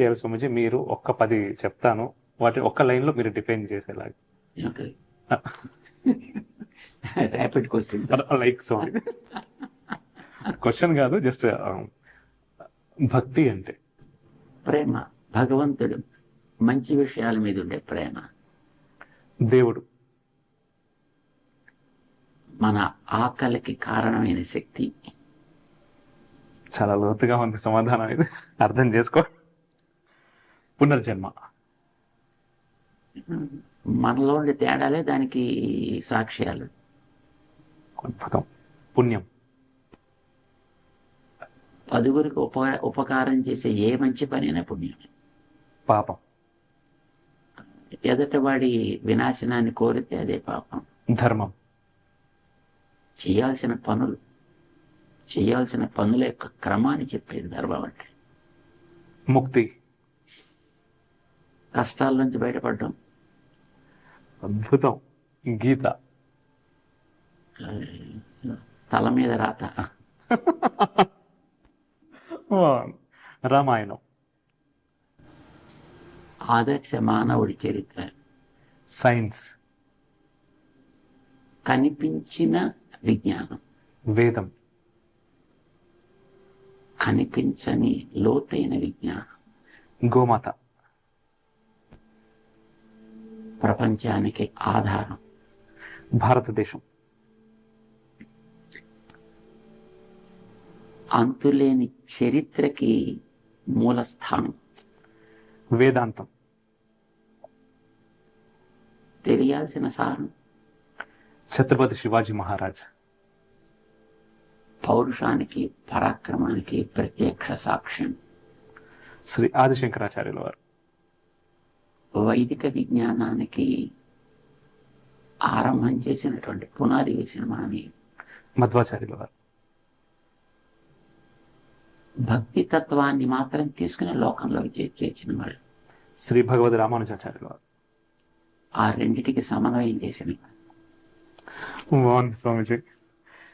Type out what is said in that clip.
చేయాలి స్వామిజీ మీరు ఒక్క పది చెప్తాను. వాటి ఒక్క లైన్లో మీరు డిఫైన్ చేసేలాగా. ర్యాపిడ్ లైక్ క్వశ్చన్ కాదు జస్ట్ భక్తి అంటే. ప్రేమ. భగవంతుడు మంచి విషయాల మీద ఉండే ప్రేమ. దేవుడు. మన ఆకలికి కారణమైన శక్తి. చాలా లోతుగా ఉంది సమాధానం ఇది. అర్థం చేసుకో. పునర్జన్మ. మనలో ఉండే తేడాలే దానికి సాక్ష్యాలు. అద్భుతం. పుణ్యం. పదుగురికి ఉప ఉపకారం చేసే ఏ మంచి పనైనా పుణ్యమే పాపం. ఎదటవాడి వినాశనాన్ని కోరితే అదే పాపం. ధర్మం. చేయాల్సిన పనులు చేయాల్సిన పనుల యొక్క క్రమాన్ని చెప్పేది ధర్మం అంటే. ముక్తి. కష్టాల నుంచి బయటపడడం. అద్భుతం. గీత. తల మీద రాత. రామాయణం. ఆదర్శ మానవుడి చరిత్ర. సైన్స్. కనిపించిన విజ్ఞానం. వేదం. కనిపించని లోతైన విజ్ఞానం. గోమాత. ప్రపంచానికి ఆధారం. భారతదేశం. అంతులేని చరిత్రకి మూల స్థానం వేదాంతం. తెలియాల్సిన సారం. ఛత్రపతి శివాజీ మహారాజ్. పౌరుషానికి పరాక్రమానికి ప్రత్యక్ష సాక్ష్యం. శ్రీ ఆదిశంకరాచార్యుల వారు. వైదిక విజ్ఞానానికి ఆరంభం చేసినటువంటి పునాది వేసిన మహనీయుడు మధ్వాచార్యుల వారు. భక్తి తత్వాన్ని మాత్రం తీసుకుని లోకంలోకి చే- చేర్చిన వాళ్ళు. శ్రీ భగవద్ రామానుజాచార్యుల వారు. ఆ రెండిటికి సమన్వయం చేసిన స్వామిజీ.